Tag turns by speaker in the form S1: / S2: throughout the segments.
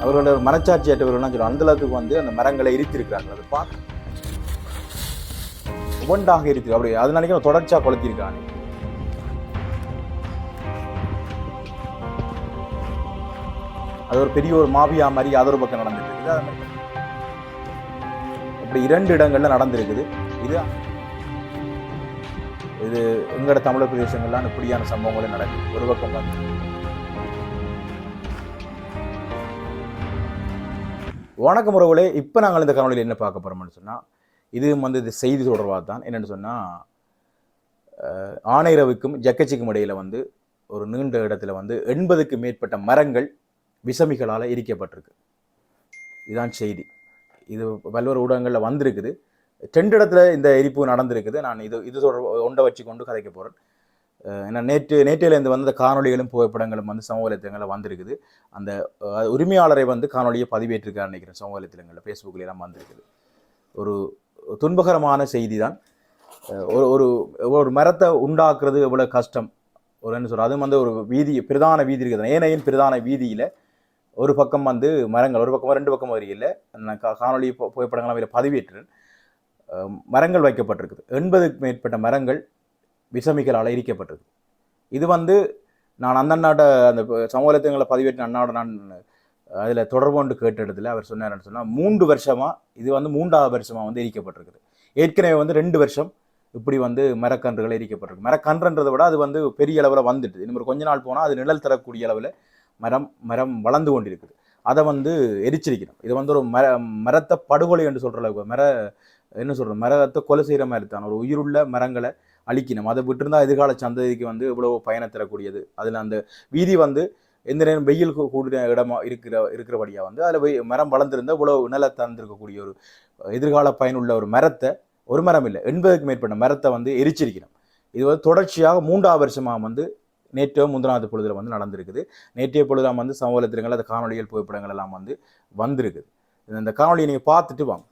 S1: அவர்களோட மனச்சாட்சி அற்றவர்கள்லாம் சொல்லுவோம் அந்த அளவுக்கு வந்து அந்த மரங்களை எரித்திருக்கிறார்கள் அதை பார்க்க ஒவ்வொன்றாக இருக்கு அப்படி அதனால தொடர்ச்சியாக கொளுத்திருக்காங்க அது ஒரு பெரிய ஒரு மாபியா மாதிரி அதொரு பக்கம் நடந்துட்டு இருக்குது. அப்படி இப்படி இரண்டு இடங்கள்ல நடந்திருக்குது. இது இது எங்களோட தமிழர் பிரதேசங்கள்லாம் இப்படியான சம்பவங்களும் நடக்குது. ஒரு பக்கம் வந்து வணக்கம் உறவுகளே இப்போ நாங்கள் இந்த காணொலியில் என்ன பார்க்க போகிறோம்னு சொன்னால் இது வந்து இது செய்தி தொடர்பாக தான். என்னென்னு சொன்னால் ஆனைரவுக்கும் ஜக்கச்சிக்கும் இடையில் வந்து ஒரு நீண்ட இடத்துல வந்து எண்பதுக்கு மேற்பட்ட மரங்கள் விசமிகளால் எரிக்கப்பட்டிருக்கு. இதுதான் செய்தி. இது பல்வேறு ஊடகங்களில் வந்திருக்குது. ரெண்டு இடத்துல இந்த எரிப்பு நடந்திருக்குது. நான் இது இது தொடர்பு ஒன்றை வச்சு கொண்டு கதைக்க போகிறேன் ஏன்னா நேற்று நேற்றையிலேருந்து வந்த காணொளிகளும் புகைப்படங்களும் வந்து சமூக வலைத்தளங்களில் வந்திருக்குது. அந்த உரிமையாளரை வந்து காணொலியை பதிவேற்றிருக்காரு நினைக்கிறேன் சமூக வலைத்தளங்களில் ஃபேஸ்புக்கில் எல்லாம் வந்திருக்குது. ஒரு துன்பகரமான செய்தி தான் ஒரு ஒரு ஒரு மரத்தை உண்டாக்குறது எவ்வளோ கஷ்டம். ஒரு என்ன சொல்கிறது அதுவும் வந்து ஒரு வீதி பிரதான வீதி இருக்குது. ஏனையின் பிரதான வீதியில் ஒரு பக்கம் வந்து மரங்கள் ஒரு பக்கம் ரெண்டு பக்கம் வரையில் நான் கா- காணொளி புகைப்படங்கள்லாம் இதில் பதிவேற்றுறேன் மரங்கள் வைக்கப்பட்டிருக்குது. எண்பதுக்கு மேற்பட்ட மரங்கள் விஷமிகளால் எரிக்கப்பட்டிருக்கு இது வந்து நான் அந்த நாட்டை அந்த சமூகத்தங்களை பதிவேற்றின அண்ணாவோட நான் அதில் தொடர்பு கொண்டு கேட்ட இடத்துல அவர் சொன்னார்னு சொன்னால் மூன்று வருஷமாக இது வந்து மூன்றாவது வருஷமாக வந்து எரிக்கப்பட்டிருக்குது. ஏற்கனவே வந்து ரெண்டு வருஷம் இப்படி வந்து மரக்கன்றுகள் எரிக்கப்பட்டிருக்கு. மரக்கன்றுன்றதை விட அது வந்து பெரிய அளவில் வந்துட்டு இன்னும் கொஞ்ச நாள் போனால் அது நிழல் தரக்கூடிய அளவில் மரம் மரம் வளர்ந்து கொண்டிருக்குது. அதை வந்து எரிச்சிருக்கணும் இது வந்து ஒரு மர மரத்தை படுகொலை என்று சொல்கிற அளவுக்கு மர என்ன சொல்கிறது மரத்தை கொலை செய்கிற மாதிரி தான். ஒரு உயிருள்ள மரங்களை அழிக்கணும். அதை விட்டுருந்தா எதிர்கால சந்ததிக்கு வந்து இவ்வளோ பயனை தரக்கூடியது. அதில் அந்த வீதி வந்து எந்த நேரம் வெயில் கூடின இடமா இருக்கிற இருக்கிறபடியாக வந்து அதில் மரம் வளர்ந்துருந்தா இவ்வளோ நிலை தந்திருக்கக்கூடிய ஒரு எதிர்கால பயனுள்ள ஒரு மரத்தை ஒரு மரம் இல்லை எண்பதுக்கு மேற்பட்ட மரத்தை வந்து எரிச்சிருக்கணும். இது வந்து தொடர்ச்சியாக மூன்றாவது வருஷமாக வந்து நேற்றோ முந்தினாவது பொழுதுல வந்து நடந்திருக்குது. நேற்றைய பொழுதாம் வந்து சமூகத்திரங்கள் அந்த காணொலிகள் புகைப்படங்கள் எல்லாம் வந்து வந்திருக்குது. இந்த காணொலியை நீங்கள் பார்த்துட்டு வாங்க.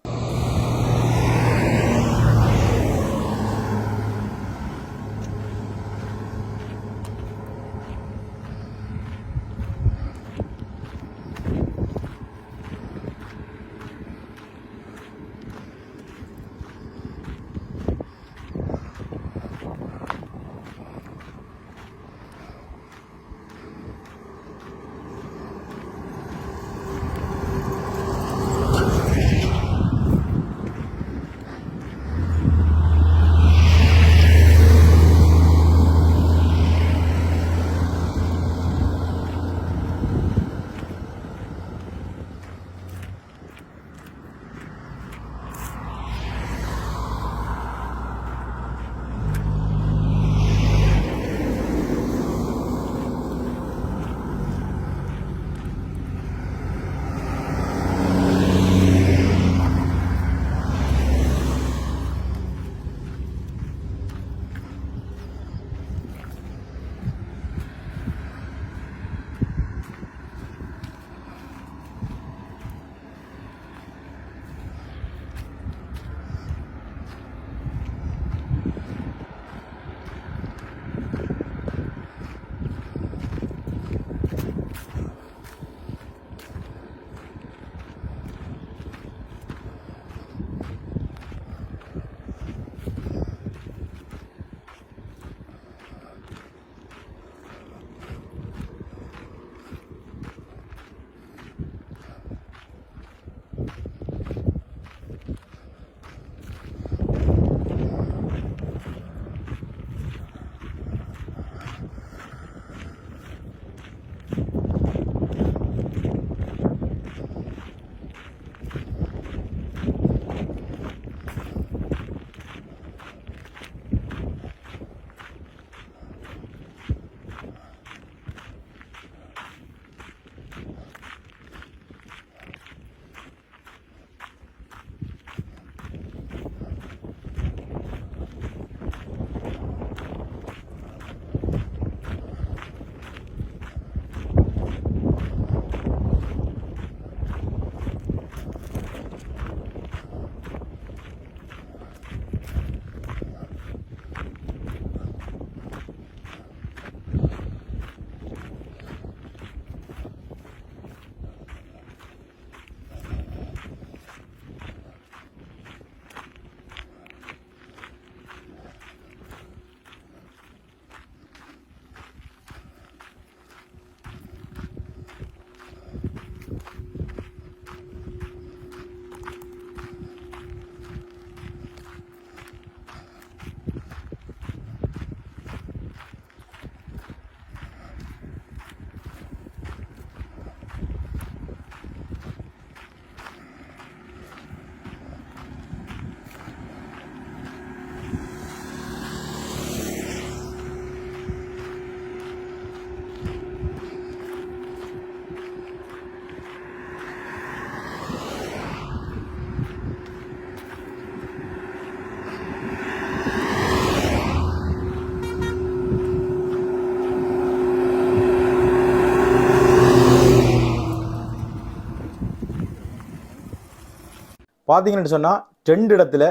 S1: பார்த்தீங்கன்னு சொன்னால் ரெண்டு இடத்துல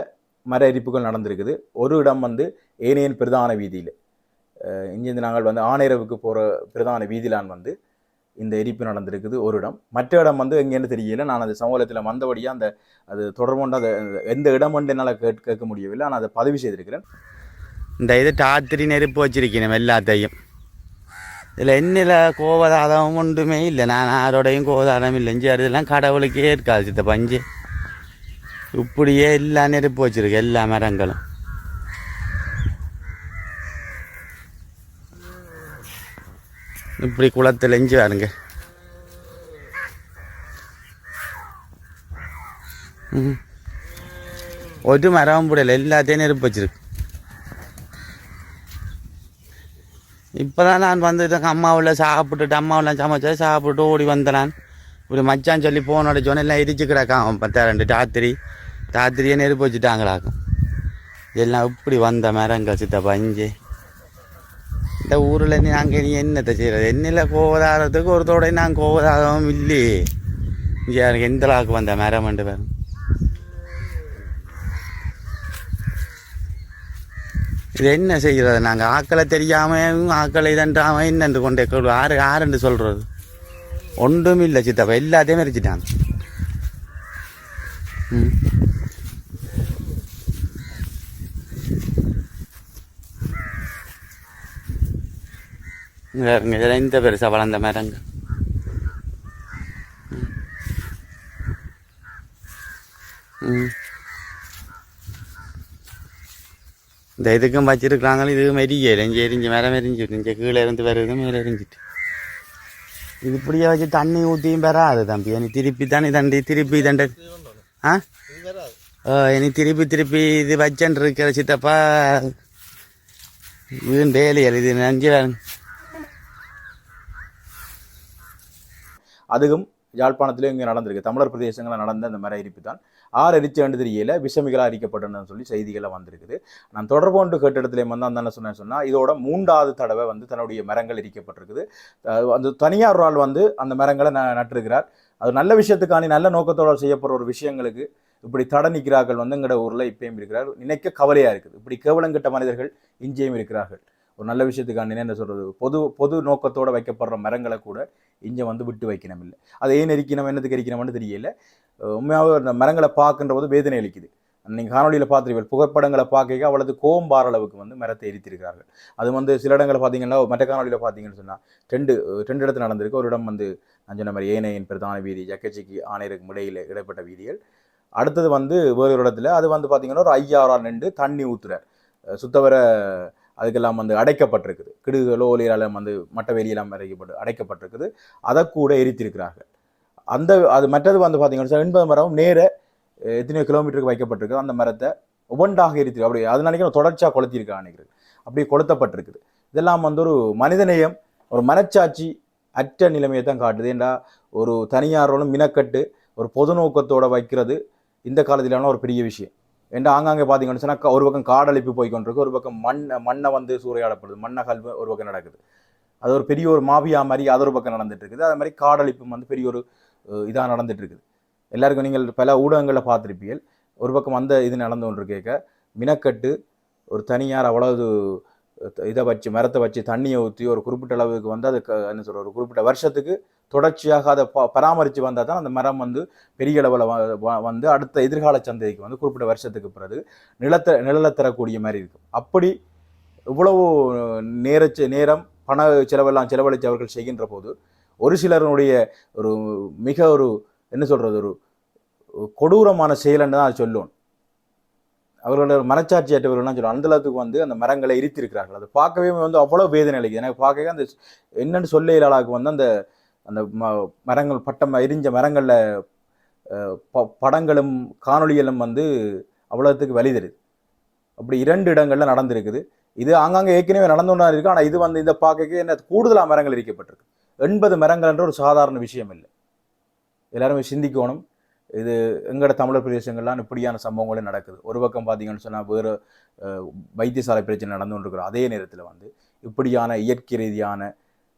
S1: மர எரிப்புகள் நடந்திருக்குது. ஒரு இடம் வந்து ஏனையன் பிரதான வீதியில். இங்கேருந்து நாங்கள் வந்து ஆணையரவுக்கு போகிற பிரதான வீதியிலான் வந்து இந்த எரிப்பு நடந்திருக்குது ஒரு இடம். மற்ற இடம் வந்து எங்கேன்னு தெரியல. நான் அது சமூகத்தில் வந்தபடியாக அந்த அது தொடர்புண்டு அதை எந்த இடம் வந்து என்னால் கேட்க கேட்க முடியவில்லை. ஆனால் அதை பதிவு செய்திருக்கிறேன்.
S2: இந்த இது டாத்திரி நெருப்பு வச்சிருக்கணும் எல்லாத்தையும். இதில் என்னில் கோவதாதம் ஒன்றுமே இல்லை. நான் யாரோடையும் கோவதாதம் இல்லை. இஞ்சி இதெல்லாம் கடவுளுக்கே இருக்காது சித்த பஞ்சு இப்படியே எல்லா நெருப்பு வச்சிருக்கு எல்லா மரங்களும். இப்படி குளத்தில் எஞ்சி வாருங்க. ம். ஒரு மரம் பிடில எல்லாத்தையும் நெருப்பு வச்சிருக்கு. இப்போதான் நான் வந்துட்டேன் அம்மாவில் சாப்பிட்டுட்டு அம்மாவெல்லாம் சமைச்சா சாப்பிட்டு ஓடி வந்தேன் நான். இப்படி மச்சான் சொல்லி போனோட சொன்னெல்லாம் எரிச்சு கிடக்கான் அவன் பத்தா ரெண்டு ராத்திரி ராத்திரியே நெருப்பு வச்சுட்டாங்களாக்கும். எல்லாம் இப்படி வந்த மரங்கள் சித்தப்பா இஞ்சி இந்த ஊரில் நீ நாங்கள் நீ என்னத்தை செய்கிறது என்னில் கோவதாரத்துக்கு ஒரு தோட நான் கோவதாரம் இல்லையே இங்கே எனக்கு எந்த அளவுக்கு வந்த மரம் ரெண்டு பேரும் இது என்ன செய்கிறது நாங்கள் ஆக்களை தெரியாமல் ஆக்களை இதன்றாமல் என்னென்று கொண்டே ஆறு ஆறுன்னு சொல்கிறது ஒன்றும் இல்லை சித்தப்பா எல்லாத்தையும் எரிச்சிட்டாங்க ம். இங்க பாருங்க, இந்த பெருசாக வளர்ந்த மரங்க இந்த இதுக்கும் வச்சிருக்கிறாங்க இது மெரிய எரிஞ்சு எரிஞ்சு மரம் எரிஞ்சுட்டு இங்கே கீழே இருந்து வருது மேலே எரிஞ்சிட்டு. இது இப்படியே வச்சு தண்ணி ஊற்றியும் பெறாது தம்பி. இனி திருப்பி தண்ணி தண்டி திருப்பி தண்டு ஆ? இனி திருப்பி திருப்பி இது வச்சன் இருக்கிற சித்தப்பா வீண் வேலையல் இது நஞ்சு
S1: அதுவும் யாழ்ப்பாணத்திலே இங்கே நடந்திருக்கு. தமிழர் பிரதேசங்களில் நடந்த அந்த மர எரிப்பு தான் ஆறு எரிச்சு கண்டு தெரியல விஷமிகளாக அரிக்கப்பட்டனு சொல்லி செய்திகளை வந்திருக்குது. நான் தொடர்பு கொண்டு கேட்ட இடத்துல வந்து அந்த என்ன சொன்னேன் சொன்னால் இதோட மூன்றாவது தடவை வந்து தன்னுடைய மரங்கள் எரிக்கப்பட்டிருக்குது. அந்த தனியார் ஒரு ஆள் வந்து அந்த மரங்களை ந நட்டிருக்கிறார். அது நல்ல விஷயத்துக்காண்டி நல்ல நோக்கத்தோடு செய்யப்படுற ஒரு விஷயங்களுக்கு இப்படி தட நிற்கிறார்கள் வந்து எங்களோட ஊரில் இப்பயும் இருக்கிறார். நினைக்க கவலையாக இருக்குது. இப்படி கேவலங்கிட்ட மனிதர்கள் இஞ்சியும் இருக்கிறார்கள். ஒரு நல்ல விஷயத்துக்காண்டி என்ன சொல்கிறது பொது பொது நோக்கத்தோடு வைக்கப்படுற மரங்களை கூட இங்கே வந்து விட்டு வைக்கணும் இல்லை அதை ஏன் எரிக்கணும் என்னத்துக்கு எரிக்கணும்னு தெரியல. உண்மையாகவே அந்த மரங்களை பார்க்குன்ற போது வேதனை அளிக்குது. நீங்கள் காணொலியில் பார்த்துருவீர்கள் புகைப்படங்களை பார்க்க அவ்வளவு கோம்பார் அளவுக்கு வந்து மரத்தை எரித்திருக்கிறார்கள். அது வந்து சில இடங்களை பார்த்தீங்கன்னா மற்ற காணொலியில் பார்த்தீங்கன்னு சொன்னால் ரெண்டு ரெண்டு இடத்துல நடந்திருக்கு. ஒரு இடம் வந்து நான் சொன்ன மாதிரி ஏனையின் பிரதான வீதி ஜக்கச்சிக்கு ஆணையருக்கு இடையில் இடைப்பட்ட வீதிகள். அடுத்தது வந்து வேறொரு ஒரு இடத்துல அது வந்து பார்த்தீங்கன்னா ஒரு ஐயாறால் நின்று தண்ணி ஊற்றுறார் சுத்தவர அதுக்கெல்லாம் வந்து அடைக்கப்பட்டிருக்குது. கிடுகளோ ஒலியெல்லாம் வந்து மட்ட வெளியெல்லாம் அடைக்கப்பட்டு அடைக்கப்பட்டிருக்குது. அதை கூட எரித்திருக்கிறார்கள். அந்த அது மற்றது வந்து பார்த்தீங்கன்னா எண்பது மரம் நேர எத்தனையோ கிலோமீட்டருக்கு வைக்கப்பட்டிருக்கு. அந்த மரத்தை ஒவ்வொன்றாக எரித்திருக்கு அப்படி அது நினைக்கிறேன் தொடர்ச்சியாக கொளுத்திருக்கா நினைக்கிறது அப்படி கொளுத்தப்பட்டிருக்குது. இதெல்லாம் வந்து ஒரு மனிதநேயம் ஒரு மனச்சாட்சி அற்ற நிலைமையை தான் காட்டுது. ஏண்டா ஒரு தனியாரோடும் மினக்கட்டு ஒரு பொது நோக்கத்தோடு வைக்கிறது இந்த காலத்திலான ஒரு பெரிய விஷயம். ஏண்டா ஆங்காங்கே பார்த்தீங்கன்னு சொன்னால் ஒரு பக்கம் காடழிப்பு போய் கொண்டிருக்கு ஒரு பக்கம் மண் மண்ணை வந்து சூறையாடப்படுது மண்ணை கல்வி ஒரு பக்கம் நடக்குது. அது ஒரு பெரிய ஒரு மாபியா மாதிரி அது ஒரு பக்கம் நடந்துட்டு இருக்குது அதே மாதிரி காடழிப்பும் வந்து பெரிய ஒரு இதாக நடந்துட்டு இருக்குது எல்லாருக்கும் நீங்கள் பல ஊடகங்களில் பார்த்துருப்பீர்கள். ஒரு பக்கம் அந்த இது நடந்து ஒன்று கேட்க மினக்கட்டு ஒரு தனியார் அவ்வளவு இதை வச்சு மரத்தை வச்சு தண்ணியை ஊற்றி ஒரு குறிப்பிட்ட அளவுக்கு வந்து அது என்ன சொல்கிற ஒரு குறிப்பிட்ட வருஷத்துக்கு தொடர்ச்சியாக அதை ப பராமரித்து வந்தால் தான் அந்த மரம் வந்து பெரிய அளவில் வந்து அடுத்த எதிர்கால சந்தைக்கு வந்து குறிப்பிட்ட வருஷத்துக்கு பிறகு நிலத்தை நிழலை தரக்கூடிய மாதிரி இருக்கும். அப்படி இவ்வளவு நேர நேரம் பண செலவெல்லாம் செலவழித்து அவர்கள் செய்கின்ற போது ஒரு சிலருடைய ஒரு மிக ஒரு என்ன சொல்கிறது ஒரு கொடூரமான செயலன்னு தான் அது சொல்லும் அவர்களோட மனச்சாட்சி அற்றவர்கள்லாம் சொல்லுவோம். அந்த அளவுக்கு வந்து அந்த மரங்களை இருக்கிறார்கள் அது பார்க்கவே வந்து அவ்வளோ வேதனை அளிக்குது எனக்கு பார்க்கவே அந்த என்னென்னு சொல்ல இயலாளாக்கு வந்து அந்த அந்த ம மரங்கள் பட்டம் எரிஞ்ச மரங்களில் ப படங்களும் காணொளிகளும் வந்து அவ்வளோத்துக்கு வலி தருது அப்படி இரண்டு இடங்களில் நடந்திருக்குது. இது ஆங்காங்கே ஏற்கனவே நடந்து இருக்குது ஆனால் இது வந்து இந்த பார்க்க என்ன கூடுதலாக மரங்கள் எரிக்கப்பட்டிருக்கு. எண்பது மரங்கள் என்ற ஒரு சாதாரண விஷயம் இல்லை எல்லாருமே சிந்திக்கணும். இது எங்களோட தமிழர் பிரதேசங்கள்லாம் இப்படியான சம்பவங்களே நடக்குது. ஒரு பக்கம் பார்த்தீங்கன்னு சொன்னால் வேறு வைத்தியசாலை பிரச்சனை நடந்து கொண்டிருக்கிற அதே நேரத்தில் வந்து இப்படியான இயற்கை ரீதியான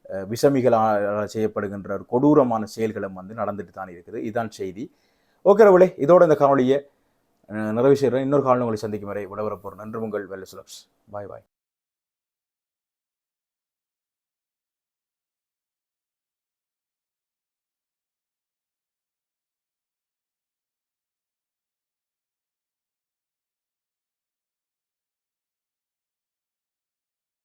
S1: அஹ், விஷமிகளால் செய்யப்படுகின்ற ஒரு கொடூரமான செயல்களும் வந்து நடந்துட்டு தான் இருக்குது. இதுதான் செய்தி. ஓகே ரவளே இதோட இந்த காணொலியை நிறைவு செய்கிறேன் இன்னொரு காணொலி உங்களை சந்திக்கும் வரை விடவரப்போர் நன்றி உங்கள் வெல்ல சுலப்ஸ் பாய் பாய்.